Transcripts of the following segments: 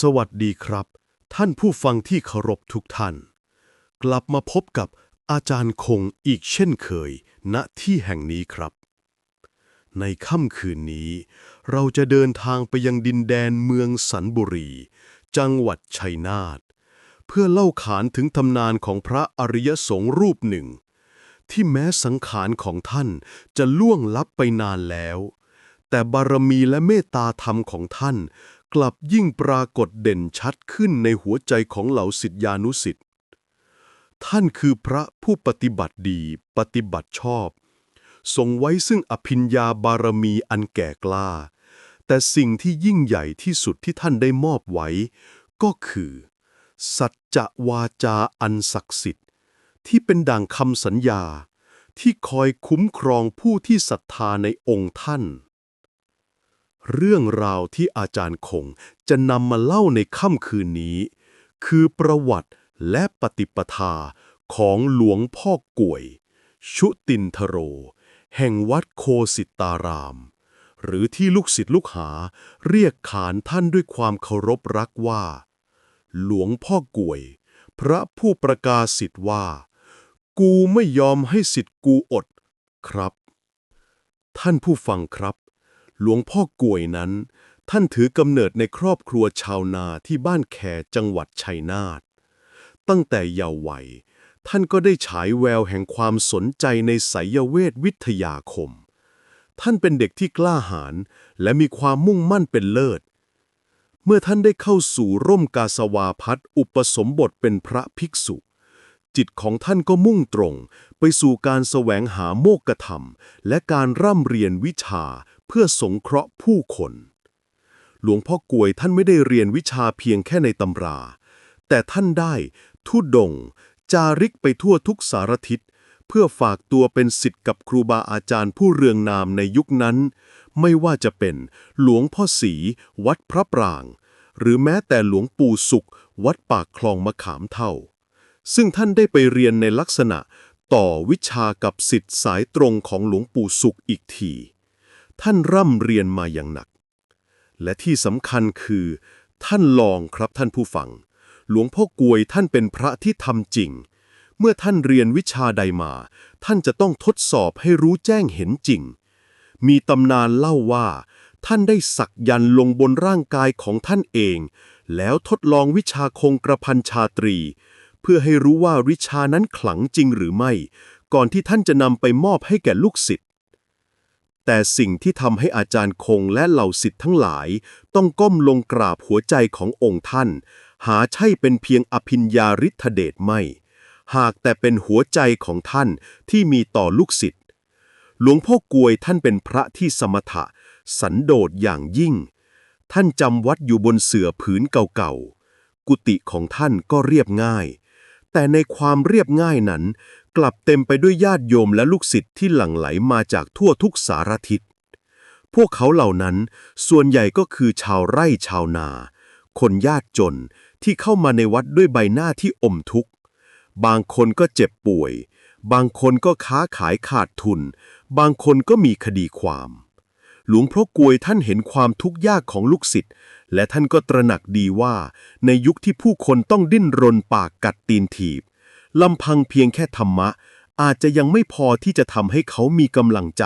สวัสดีครับ ท่านผู้ฟังที่เคารพทุกท่าน กลับมาพบกับอาจารย์คงอีกเช่นเคย ณที่แห่งนี้ครับ ในค่ำคืนนี้ เราจะเดินทางไปยังดินแดนเมืองสันบุรี จังหวัดชัยนาทเพื่อเล่าขานถึงตำนานของพระอริยสงฆ์รูปหนึ่ง ที่แม้สังขารของท่านจะล่วงลับไปนานแล้ว แต่บารมีและเมตตาธรรมของท่าน กลับยิ่งปรากฏเด่นชัดขึ้นในหัวใจของเหล่าศิษยานุศิษย์ท่านคือพระผู้ปฏิบัติดี ปฏิบัติชอบ ทรงไว้ซึ่งอภิญญาบารมีอันแก่กล้า แต่สิ่งที่ยิ่งใหญ่ที่สุดที่ท่านได้มอบไว้ ก็คือ สัจจะวาจาอันศักดิ์สิทธิ์ ที่เป็นดังคำสัญญาที่คอยคุ้มครองผู้ที่ศรัทธาในองค์ท่าน เรื่องราวที่อาจารย์คงจะนำมาเล่าในค่ำคืนนี้ คือประวัติและปฏิปทาของหลวงพ่อกวย ชุตินทโร แห่งวัดโคสิตาราม หรือที่ลูกศิษย์ลูกหาเรียกขานท่านด้วยความเคารพรักว่า หลวงพ่อกวย พระผู้ประกาศสิทธิ์ว่า กูไม่ยอมให้สิทธิ์กูอดครับ ท่านผู้ฟังครับ หลวงพ่อกวยนั้น ท่านถือกำเนิดในครอบครัวชาวนาที่บ้านแขจังหวัดชัยนาท ตั้งแต่เยาว์วัย ท่านก็ได้ฉายแววแห่งความสนใจในไสยเวทวิทยาคม ท่านเป็นเด็กที่กล้าหาญและมีความมุ่งมั่นเป็นเลิศ เมื่อท่านได้เข้าสู่ร่มกาสวาพัฒอุปสมบทเป็นพระภิกษุจิตของท่านก็มุ่งตรง ไปสู่การแสวงหาโมกขธรรม และการร่ำเรียนวิชา พื่อสงเคราะห์ผู้คน หลวงพ่อกวยท่านไม่ได้เรียนวิชาเพียงแค่ในตำรา แต่ท่านได้ทุดง จาริกไปทั่วทุกสารทิศ เพื่อฝากตัวเป็นศิษย์กับครูบาอาจารย์ผู้เรืองนามในยุคนั้น ไม่ว่าจะเป็นหลวงพ่อศรีวัดพระปราง หรือแม้แต่หลวงปู่สุข วัดปากคลองมะขามเท่า ซึ่งท่านได้ไปเรียนในลักษณะต่อวิชากับศิษย์สายตรงของหลวงปู่สุขอีกที ท่านร่ำเรียนมาอย่างหนัก และที่สำคัญคือ ท่านลองครับท่านผู้ฟัง หลวงพ่อกวยท่านเป็นพระที่ทำจริง เมื่อท่านเรียนวิชาใดมา ท่านจะต้องทดสอบให้รู้แจ้งเห็นจริง มีตำนานเล่าว่า ท่านได้สักยันต์ลงบนร่างกายของท่านเอง แล้วทดลองวิชาคงกระพันชาตรี เพื่อให้รู้ว่าวิชานั้นขลังจริงหรือไม่ ก่อนที่ท่านจะนำไปมอบให้แก่ลูกศิษย์ แต่สิ่งที่ทำให้อาจารย์คงและเหล่าศิษย์ทั้งหลาย ต้องก้มลงกราบหัวใจขององค์ท่าน หาใช่เป็นเพียงอภิญญาฤทธเดชไม่ หากแต่เป็นหัวใจของท่านที่มีต่อลูกศิษย์หลวงพ่อกวยท่านเป็นพระที่สมถะ สันโดษอย่างยิ่ง ท่านจำวัดอยู่บนเสื่อผืนเก่าๆ กุฏิของท่านก็เรียบง่าย แต่ในความเรียบง่ายนั้น กลับเต็มไปด้วยญาติโยมและลูกศิษย์ที่หลั่งไหลมาจากทั่วทุกสารทิศ พวกเขาเหล่านั้นส่วนใหญ่ก็คือชาวไร่ชาวนา คนยากจนที่เข้ามาในวัดด้วยใบหน้าที่อมทุกข์ บางคนก็เจ็บป่วย บางคนก็ค้าขายขาดทุน บางคนก็มีคดีความ หลวงพ่อกวยท่านเห็นความทุกข์ยากของลูกศิษย์และท่านก็ตระหนักดีว่า ในยุคที่ผู้คนต้องดิ้นรนปากกัดตีนถีบลำพังเพียงแค่ธรรมะ อาจจะยังไม่พอที่จะทำให้เขามีกำลังใจ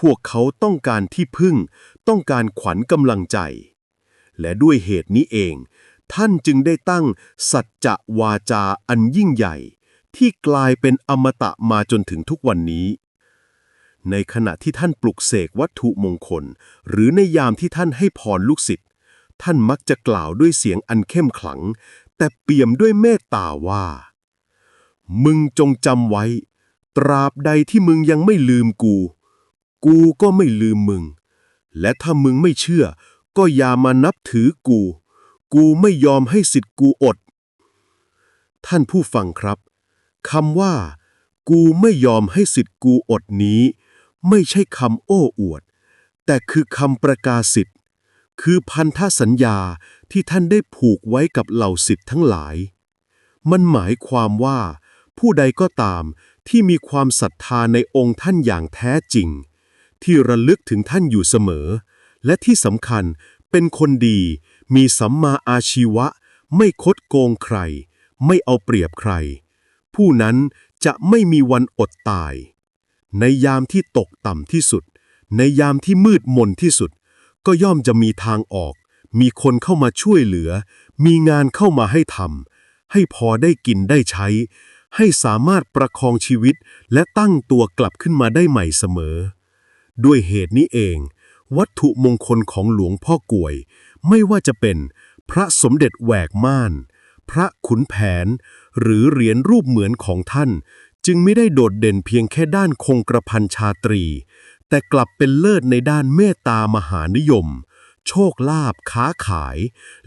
พวกเขาต้องการที่พึ่ง ต้องการขวัญกำลังใจ และด้วยเหตุนี้เอง ท่านจึงได้ตั้งสัจจะวาจาอันยิ่งใหญ่ ที่กลายเป็นอมตะมาจนถึงทุกวันนี้ ในขณะที่ท่านปลุกเสกวัตถุมงคล หรือในยามที่ท่านให้พรลูกศิษย์ท่านมักจะกล่าวด้วยเสียงอันเข้มขลัง แต่เปี่ยมด้วยเมตตาว่า มึงจงจำไว้ ตราบใดที่มึงยังไม่ลืมกู กูก็ไม่ลืมมึง และถ้ามึงไม่เชื่อ ก็อย่ามานับถือกู กูไม่ยอมให้สิทธิ์กูอด ท่านผู้ฟังครับคำว่า กูไม่ยอมให้สิทธิ์กูอดนี้ ไม่ใช่คำโอ้อวด แต่คือคำประกาศสิทธิ์คือพันธสัญญาที่ท่านได้ผูกไว้กับเหล่าสิทธิ์ทั้งหลาย มันหมายความว่า ผู้ใดก็ตามที่มีความศรัทธาในองค์ท่านอย่างแท้จริง ที่ระลึกถึงท่านอยู่เสมอ และที่สำคัญเป็นคนดี มีสัมมาอาชีวะ ไม่คดโกงใคร ไม่เอาเปรียบใคร ผู้นั้นจะไม่มีวันอดตาย ในยามที่ตกต่ำที่สุด ในยามที่มืดมนที่สุด ก็ย่อมจะมีทางออก มีคนเข้ามาช่วยเหลือ มีงานเข้ามาให้ทำให้พอได้กินได้ใช้ ให้สามารถประคองชีวิตและตั้งตัวกลับขึ้นมาได้ใหม่เสมอ ด้วยเหตุนี้เอง วัตถุมงคลของหลวงพ่อกวย ไม่ว่าจะเป็น พระสมเด็จแหวกม่าน พระขุนแผน หรือเหรียญรูปเหมือนของท่าน จึงไม่ได้โดดเด่นเพียงแค่ด้านคงกระพันชาตรี แต่กลับเป็นเลิศในด้านเมตตามหานิยม โชคลาภค้าขาย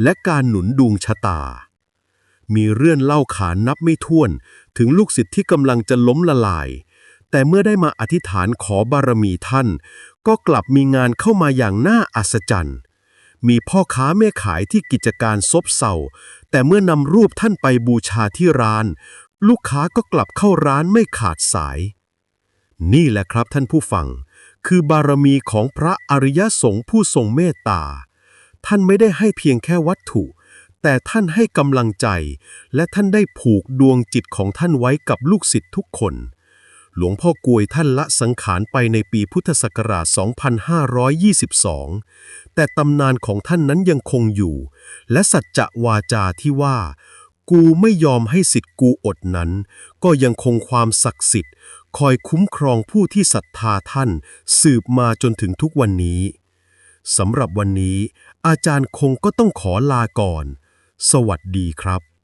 และการหนุนดวงชะตา มีเรื่องเล่าขานนับไม่ถ้วน ถึงลูกศิษย์ที่กำลังจะล้มละลาย แต่เมื่อได้มาอธิษฐานขอบารมีท่าน ก็กลับมีงานเข้ามาอย่างน่าอัศจรรย์มีพ่อค้าแม่ขายที่กิจการซบเซาแต่เมื่อนำรูปท่านไปบูชาที่ร้าน ลูกค้าก็กลับเข้าร้านไม่ขาดสาย นี่แหละครับท่านผู้ฟัง คือบารมีของพระอริยสงฆ์ผู้ทรงเมตตา ท่านไม่ได้ให้เพียงแค่วัตถุ แต่ท่านให้กำลังใจ และท่านได้ผูกดวงจิตของท่านไว้กับลูกศิษย์ทุกคน หลวงพ่อกลวยท่านละสังขารไปในปีพุทธศักราช 2522 แต่ตำนานของท่านนั้นยังคงอยู่ และสัจจะวาจาที่ว่า กูไม่ยอมให้สิทธิ์กูอดนั้น ก็ยังคงความศักดิ์สิทธิ์ คอยคุ้มครองผู้ที่ศรัทธาท่าน สืบมาจนถึงทุกวันนี้สำหรับวันนี้ อาจารย์คงก็ต้องขอลาก่อน สวัสดีครับ